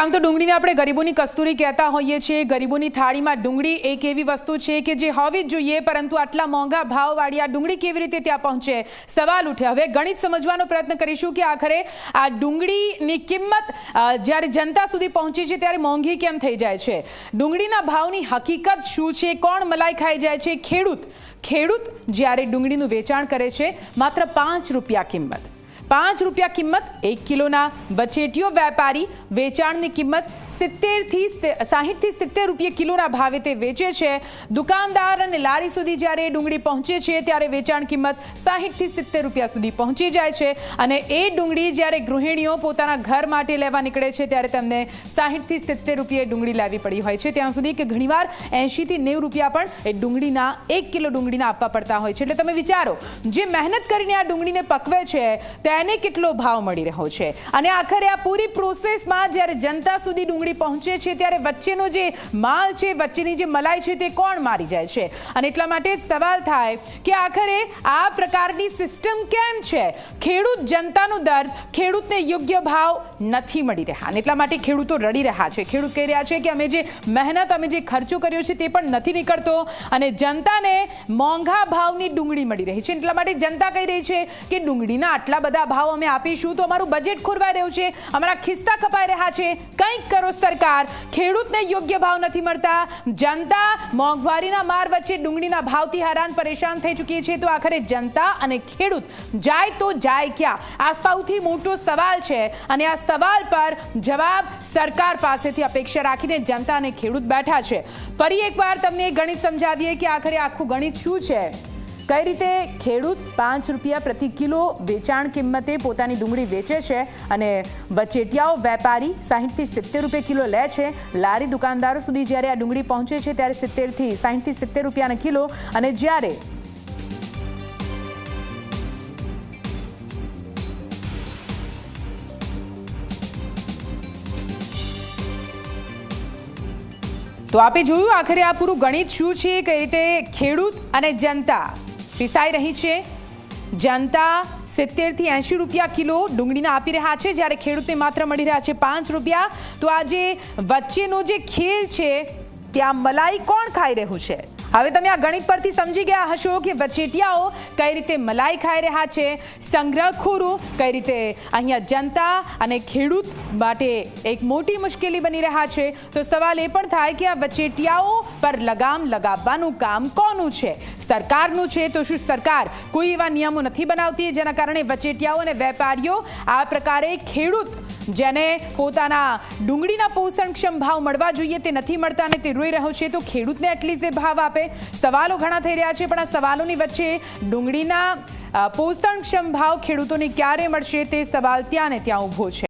આમ તો ડુંગળીને આપણે ગરીબોની કસ્તુરી કહેતા હોઈએ છીએ, ગરીબોની થાળીમાં ડુંગળી એક એવી વસ્તુ છે કે જે હોવી જ જોઈએ, પરંતુ આટલા મોંઘા ભાવવાળી આ ડુંગળી કેવી રીતે ત્યાં પહોંચે? સવાલ ઉઠે. હવે ગણિત સમજવાનો પ્રયત્ન કરીશું કે આખરે આ ડુંગળીની કિંમત જ્યારે જનતા સુધી પહોંચી છે, ત્યારે મોંઘી કેમ થઈ જાય છે? ડુંગળીના ભાવની હકીકત શું છે? કોણ મલાઈ ખાઈ જાય છે? ખેડૂત ખેડૂત જ્યારે ડુંગળીનું વેચાણ કરે છે, માત્ર પાંચ રૂપિયા કિંમત. પાંચ રૂપિયા કિંમત એક કિલોના વચેટીયો વેપારી વેચાણની કિંમત સિત્તેરથી સાહીઠથી સિત્તેર રૂપિયા કિલોના ભાવે તે વેચે છે. દુકાનદાર અને લારી સુધી જ્યારે ડુંગળી પહોંચે છે, ત્યારે વેચાણ કિંમત સાહીઠથી સિત્તેર રૂપિયા સુધી પહોંચી જાય છે. અને એ ડુંગળી જ્યારે ગૃહિણીઓ પોતાના ઘર માટે લેવા નીકળે છે, ત્યારે તેમને સાહીઠથી સિત્તેર રૂપિયે ડુંગળી લેવી પડી હોય છે. ત્યાં સુધી કે ઘણીવાર એંશીથી નેવું રૂપિયા પણ એ ડુંગળીના એક કિલો ડુંગળીના આપવા પડતા હોય છે. એટલે તમે વિચારો, જે મહેનત કરીને આ ડુંગળીને પકવે છે, તેને કેટલો ભાવ મળી રહ્યો છે? અને આખરે આ પૂરી પ્રોસેસમાં જ્યારે જનતા સુધી ડુંગળી પહોંચે છે ત્યારે વચ્ચેનો જે માલ છે, વચ્ચેની જે મલાઈ છે તે કોણ મારી જાય છે? અને એટલા માટે સવાલ થાય કે આખરે આ પ્રકારની સિસ્ટમ કેમ છે? ખેડૂત જનતાનું દર્દ ખેડૂતને યોગ્ય ભાવ નથી મળી રહ્યા. અને એટલા માટે ખેડૂતો રડી રહ્યા છે. ખેડૂત કહી રહ્યા છે કે અમે જે મહેનત, અમે જે ખર્ચો કર્યો છે તે પણ નથી નીકળતો અને જનતાને મોંઘા ભાવની ડુંગળી મળી રહી છે. એટલા માટે જનતા કહી રહી છે કે ડુંગળીના આટલા બધા ભાવ અમે આપીશું તો અમારું બજેટ ખોરવાઈ રહ્યું છે. અમારા ખિસ્સા કપાઈ રહ્યા છે. કંઈક કરો સરકાર ખેડૂતને યોગ્ય ભાવ નથી મળતા. જનતા મોંઘવારીના માર વચ્ચે ડુંગળીના ભાવથી હેરાન પરેશાન થઈ ચૂકી છે. તો આખરે જનતા અને ખેડૂત જાય તો જાય ક્યાં? આ સૌથી મોટો સવાલ છે અને આ સવાલ પર જવાબ સરકાર પાસેથી અપેક્ષા રાખીને જનતા અને ખેડૂત બેઠા છે. ફરી એકવાર તમને ગણિત સમજાવીએ કે આખરે આખું ગણિત શું છે? કઈ રીતે ખેડૂત પાંચ રૂપિયા પ્રતિ કિલો વેચાણ કિંમતે પોતાની ડુંગળી વેચે છે અને બચેટિયાઓ વેપારી સાહીઠથી સિત્તેર રૂપિયા કિલો લે છે? લારી દુકાનદારો સુધી જ્યારે આ ડુંગળી પહોંચે છે, ત્યારે સિત્તેરથી સાહીઠથી સિત્તેર રૂપિયાના કિલો અને જ્યારે તો આપે જોયું, આખરે આ પૂરું ગણિત શું છે? કઈ રીતે ખેડૂત અને જનતા પીસાઈ રહી છે. જનતા સિત્તેરથી એંશી રૂપિયા કિલો ડુંગળીના આપી રહ્યા છે. જ્યારે ખેડૂતને માત્ર મળી રહ્યા છે પાંચ રૂપિયા. તો આ જે વચ્ચેનો જે ખેલ છે, ત્યાં મલાઈ કોણ ખાઈ રહ્યું છે? હવે તમે આ ગણિત પરથી સમજી ગયા હશો કે વચેટિયાઓ કઈ રીતે મલાઈ ખાઈ રહ્યા છે, સંગ્રહખોરો કઈ રીતે અહીંયા જનતા અને ખેડૂત માટે એક મોટી મુશ્કેલી બની રહ્યા છે. તો સવાલ એ પણ થાય કે આ વચેટિયાઓ પર લગામ લગાવવાનું કામ કોનું છે? સરકારનું છે તો શું સરકાર કોઈ એવા નિયમો નથી બનાવતી જેના કારણે વચેટિયાઓ અને વેપારીઓ આ પ્રકારે ખેડૂત જેને પોતાના ડુંગળીના પોષણક્ષમ ભાવ મળવા જોઈએ તે નથી મળતા અને તે રોઈ રહ્યો છે તો ખેડૂતને એટલીસ્ટ ભાવ આપે સવાલો ઘણા થઈ રહ્યા છે, પણ આ સવાલોની વચ્ચે ડુંગળીના પોષણક્ષમ ભાવ ખેડૂતોને ક્યારે મળશે તે સવાલ ત્યાં ને ત્યાં ઊભો છે.